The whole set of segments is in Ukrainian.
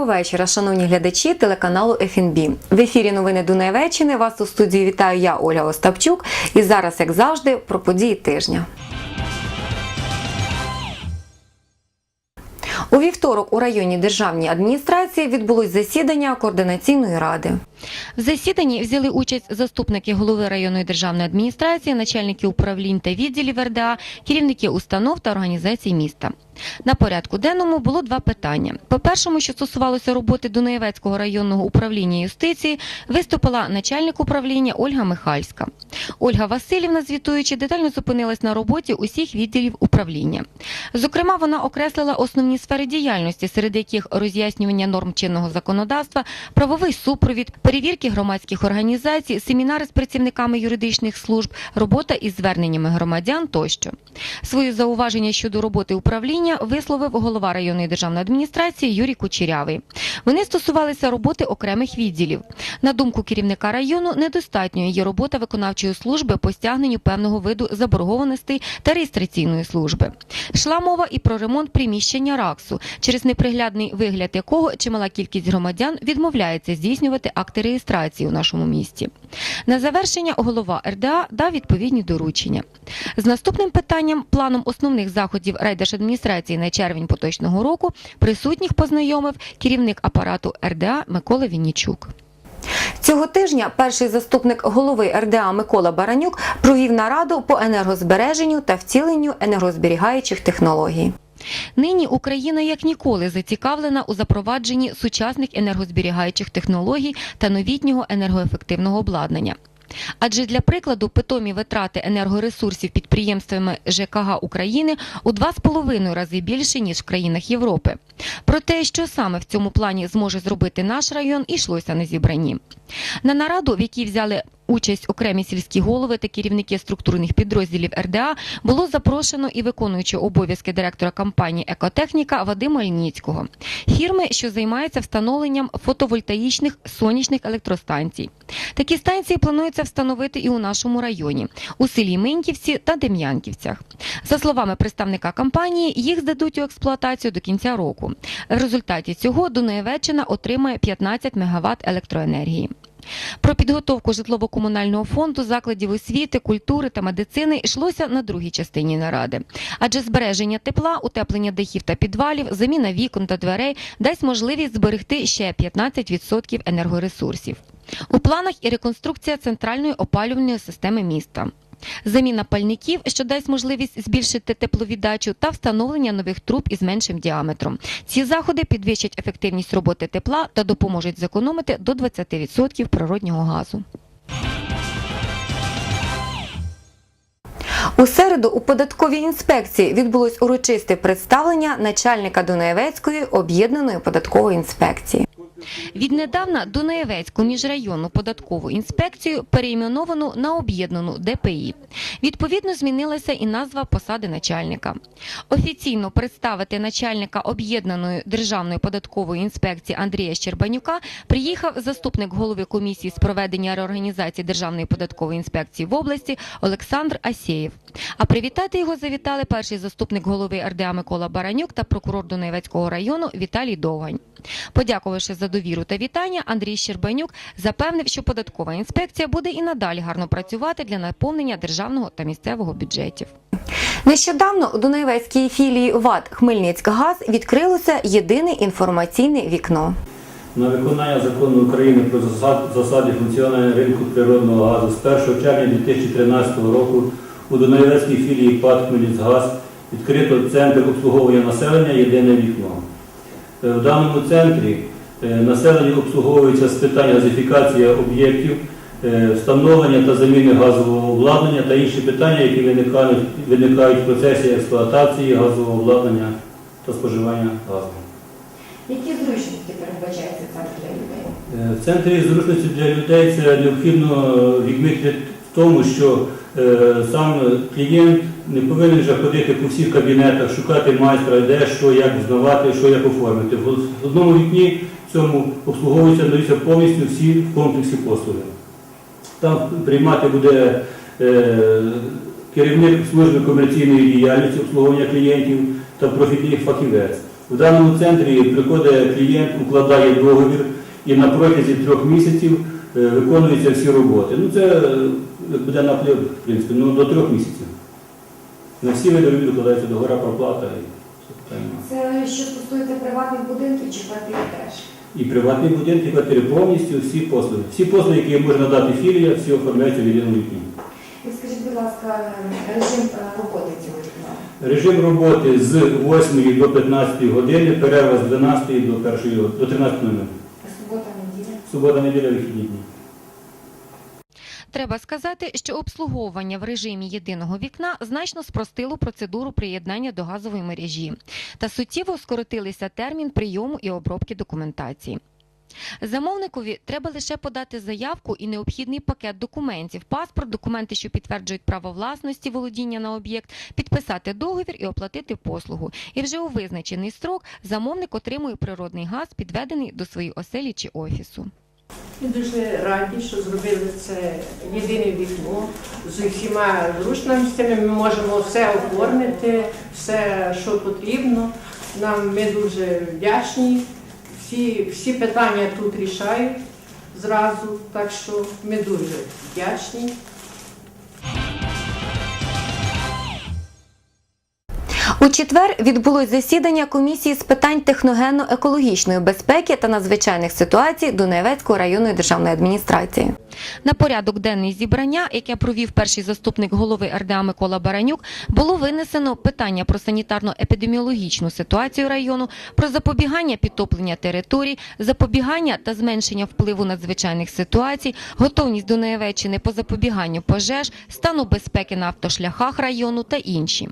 Доброго вечора, шановні глядачі телеканалу ФНБ. В ефірі новини Дунаєвеччини. Вас у студії вітаю я, Оля Остапчук. І зараз, як завжди, про події тижня. У вівторок у районній державній адміністрації відбулось засідання координаційної ради. В засіданні взяли участь заступники голови районної державної адміністрації, начальники управлінь та відділів РДА, керівники установ та організацій міста. На порядку денному було два питання. По першому, що стосувалося роботи Дунаєвецького районного управління юстиції, виступила начальник управління Ольга Михальська. Ольга Васильівна, звітуючи, детально зупинилась на роботі усіх відділів управління. Зокрема, вона окреслила основні сфери діяльності, серед яких роз'яснювання норм чинного законодавства, правовий супровід, перевірки громадських організацій, семінари з працівниками юридичних служб, робота із зверненнями громадян тощо. Свої зауваження щодо роботи управління висловив голова районної державної адміністрації Юрій Кучерявий. Вони стосувалися роботи окремих відділів. На думку керівника району, недостатньою є робота виконавчої служби по стягненню певного виду заборгованостей та реєстраційної служби. Йшла мова і про ремонт приміщення РАКСу, через неприглядний вигляд якого чимала кількість громадян відмовляється здійснювати акти реєстрації у нашому місті. На завершення голова РДА дав відповідні доручення. З наступним питанням, планом основних заходів райдержадміністрації на червень поточного року, присутніх познайомив керівник апарату РДА Микола Віннічук. Цього тижня перший заступник голови РДА Микола Баранюк провів нараду по енергозбереженню та вціленню енергозберігаючих технологій. Нині Україна як ніколи зацікавлена у запровадженні сучасних енергозберігаючих технологій та новітнього енергоефективного обладнання. Адже для прикладу питомі витрати енергоресурсів підприємствами ЖКГ України у 2,5 рази більше ніж в країнах Європи. Про те, що саме в цьому плані зможе зробити наш район, йшлося на зібранні. На нараду, в якій взяли участь окремі сільські голови та керівники структурних підрозділів РДА, було запрошено і виконуючого обов'язки директора компанії Екотехніка Вадима Ільніцького, фірми, що займається встановленням фотовольтаїчних сонячних електростанцій. Такі станції планується встановити і у нашому районі, у селі Миньківці та Дем'янківцях. За словами представника компанії, їх здадуть у експлуатацію до кінця року. В результаті цього Дунаєвеччина отримає 15 МВт електроенергії. Про підготовку житлово-комунального фонду закладів освіти, культури та медицини йшлося на другій частині наради. Адже збереження тепла, утеплення дахів та підвалів, заміна вікон та дверей дасть можливість зберегти ще 15% енергоресурсів. У планах і реконструкція центральної опалювальної системи міста. Заміна пальників, що дасть можливість збільшити тепловіддачу, та встановлення нових труб із меншим діаметром. Ці заходи підвищать ефективність роботи тепла та допоможуть зекономити до 20% природнього газу. У середу у податковій інспекції відбулось урочисте представлення начальника Дунаєвецької об'єднаної податкової інспекції. Віднедавна Дунаєвецьку міжрайонну податкову інспекцію перейменовано на об'єднану ДПІ. Відповідно, змінилася і назва посади начальника. Офіційно представити начальника об'єднаної державної податкової інспекції Андрія Щербанюка приїхав заступник голови комісії з проведення реорганізації Державної податкової інспекції в області Олександр Асєєв. А привітати його завітали перший заступник голови РДА Микола Баранюк та прокурор Дунаєвецького району Віталій Довгань. Подякувавши за довіру та вітання, Андрій Щербанюк запевнив, що податкова інспекція буде і надалі гарно працювати для наповнення державного та місцевого бюджетів. Нещодавно у Дунаєвецькій філії ВАД Хмельницькгаз відкрилося єдине інформаційне вікно. на виконання закону України про засади функціонування ринку природного газу з 1 червня 2013 року у Дунаєвецькій філії ПАД «Хмельницькгаз» відкрито центр обслуговування населення «Єдине вікно». Е, В даному центрі населення обслуговується з питань газифікації об'єктів, е, встановлення та заміни газового обладнання та інші питання, які виникають, виникають в процесі експлуатації газового обладнання та споживання газу. Які зручності передбачається там для людей? Е, В центрі зручності для людей це необхідно е, відмітити в тому, що е, сам клієнт не повинен вже ходити по всіх кабінетах, шукати майстра, де що, як взнавати, що як оформити. В одному вікні цьому обслуговуються надаються повністю всі комплексі послуги. Там приймати буде е, керівник служби комерційної діяльності обслуговування клієнтів та профільний фахівець. В даному центрі приходить клієнт, укладає договір і на протязі трьох місяців е, виконуються всі роботи. Ну це е, буде наплив, в принципі, ну до трьох місяців. На всі види робіт укладається договора проплата. Це що стосується приватних будинків чи квартир теж? І приватні будинки, і квартири повністю всі послуги. Всі послуги, які може надати філія, всі оформляються в єдиному вікні. Скажіть, будь ласка, режим е, роботи цього вікна? Режим роботи з 8 до 15 години, перерва з 12 до 1 до 13 минут. Субота, неділя? Субота, неділя, вихідні дні. Треба сказати, що обслуговування в режимі єдиного вікна значно спростило процедуру приєднання до газової мережі та суттєво скоротилися термін прийому і обробки документації. Замовникові треба лише подати заявку і необхідний пакет документів, паспорт, документи, що підтверджують право власності володіння на об'єкт, підписати договір і оплатити послугу. І вже у визначений строк замовник отримує природний газ, підведений до своєї оселі чи офісу. Ми дуже раді, що зробили це єдине вікно з усіма зручностями. Ми можемо все оформити, все, що потрібно. Нам ми дуже вдячні. Всі, всі питання тут рішають зразу, так що ми дуже вдячні. У четвер відбулось засідання комісії з питань техногенно-екологічної безпеки та надзвичайних ситуацій Дунаєвецької районної державної адміністрації. На порядок денний зібрання, яке провів перший заступник голови РДА Микола Баранюк, було винесено питання про санітарно-епідеміологічну ситуацію району, про запобігання підтоплення територій, запобігання та зменшення впливу надзвичайних ситуацій, готовність Дунаєвеччини по запобіганню пожеж, стану безпеки на автошляхах району та інші.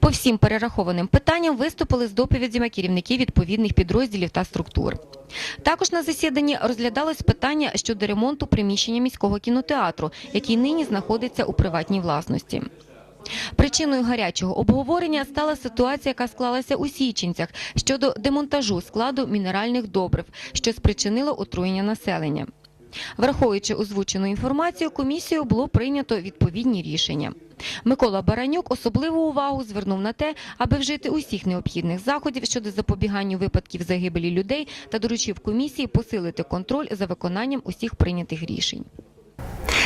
По всім перерахованим питанням виступили з доповідями керівники відповідних підрозділів та структур. Також на засіданні розглядалось питання щодо ремонту приміщення міського кінотеатру, який нині знаходиться у приватній власності. Причиною гарячого обговорення стала ситуація, яка склалася у Січенцях щодо демонтажу складу мінеральних добрив, що спричинило отруєння населення. Враховуючи озвучену інформацію, комісією було прийнято відповідні рішення. Микола Баранюк особливу увагу звернув на те, аби вжити усіх необхідних заходів щодо запобігання випадків загибелі людей та доручив комісії посилити контроль за виконанням усіх прийнятих рішень.